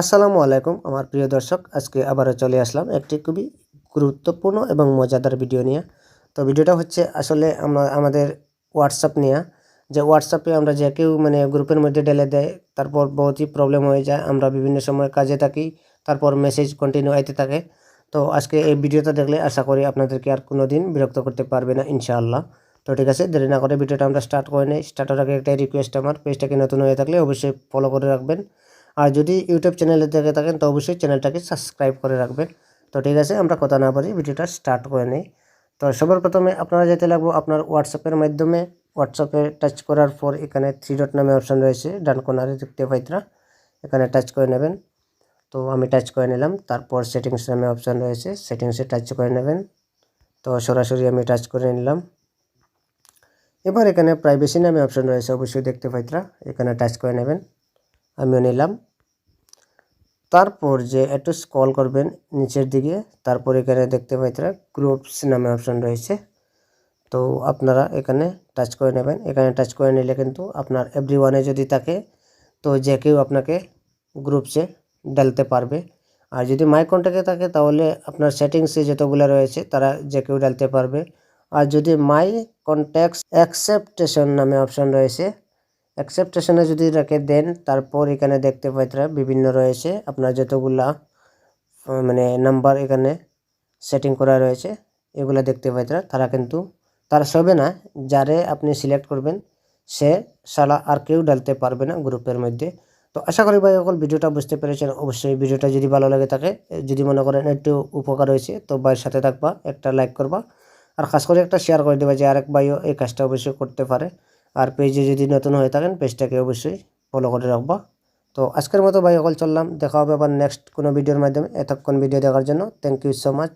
আসসালামু আলাইকুম, আমার প্রিয় দর্শক। আজকে আবারও চলে আসলাম একটি খুবই গুরুত্বপূর্ণ এবং মজাদার ভিডিও নিয়ে। তো ভিডিওটা হচ্ছে আসলে আমরা, আমাদের হোয়াটসঅ্যাপ নিয়ে। যে হোয়াটসঅ্যাপে আমরা যে কেউ মানে গ্রুপের মধ্যে ঢেলে দেয়, তারপর বহুতই প্রবলেম হয়ে যায়। আমরা বিভিন্ন সময় কাজে থাকি, তারপর মেসেজ কন্টিনিউ আইতে থাকে। তো আজকে এই ভিডিওটা দেখলে আশা করি আপনাদেরকে আর কোনো দিন বিরক্ত করতে পারবে না, ইনশাআল্লাহ। তো ঠিক আছে, দেরি না করে ভিডিওটা আমরা স্টার্ট করে নিই। স্টার্টের আগে একটাই রিকোয়েস্ট আমার পেজটাকে নতুন হয়ে থাকলে অবশ্যই ফলো করে রাখবেন। আর যদি ইউটিউব চ্যানেলে দেখে থাকেন, তো অবশ্যই চ্যানেলটাকে সাবস্ক্রাইব করে রাখবেন। তো ঠিক আছে, আমরা কথা না পারি ভিডিওটা স্টার্ট করে নিই। তো সবার প্রথমে আপনারা যেতে লাগবো আপনার হোয়াটসঅ্যাপের মাধ্যমে। হোয়াটসঅ্যাপে টাচ করার পর এখানে থ্রি ডট নামে অপশান রয়েছে, ডান কোনারে দেখতে পাইতরা। এখানে টাচ করে নেবেন। তো আমি টাচ করে নিলাম, তারপর সেটিংস নামে অপশান রয়েছে সেটিংসে টাচ করে নেবেন। তো সরাসরি আমি টাচ করে নিলাম। এবার এখানে প্রাইভেসি নামে অপশান রয়েছে, অবশ্যই দেখতে পাইতরা। এখানে টাচ করে নেবেন। আমিও নিলাম। তারপর যে একটু স্কল করবেন নিচের দিকে, তারপর এখানে দেখতে পাইতরা গ্রুপস নামে অপশান রয়েছে। তো আপনারা এখানে টাচ করে নেবেন। এখানে টাচ করে নিলে কিন্তু আপনার এভরি ওয়ানে যদি থাকে, তো যে কেউ আপনাকে গ্রুপসে ডালতে পারবে। আর যদি মাই কন্ট্যাক্টে থাকে, তাহলে আপনার সেটিংসে যতগুলো রয়েছে, তারা যে কেউ ডালতে পারবে। আর যদি মাই কন্ট্যাক্টস অ্যাকসেপ্টেশন নামে অপশান রয়েছে অ্যাকসেপ্টেশনে যদি রেখে দেন, তারপর এখানে দেখতে পাই তারা বিভিন্ন রয়েছে। আপনার যতগুলা মানে নাম্বার এখানে সেটিং করা রয়েছে, এগুলো দেখতে পাই তারা তারা কিন্তু, তারা সবে না, যারে আপনি সিলেক্ট করবেন, সে সালা আর কেউ ডালতে পারবে না গ্রুপের মধ্যে। তো আশা করি ভাই সকল ভিডিওটা বুঝতে পেরেছেন। অবশ্যই ভিডিওটা যদি ভালো লাগে থাকে, যদি মনে করেন একটু উপকার হয়েছে, তো ভাইয়ের সাথে থাকবা, একটা লাইক করবা। আর খাস করে একটা শেয়ার করে দেবা যে আরেক ভাইও এই কাজটা অবশ্যই করতে পারে। আর পেজে যদি নতুন হয়ে থাকেন পেজটাকে অবশ্যই ফলো করে রাখবা। তো আজকের মতো ভাই, অকল চললাম। দেখা হবে আবার নেক্সট কোনো ভিডিওর মাধ্যমে। এতক্ষণ ভিডিও দেখার জন্য থ্যাংক ইউ সো মাচ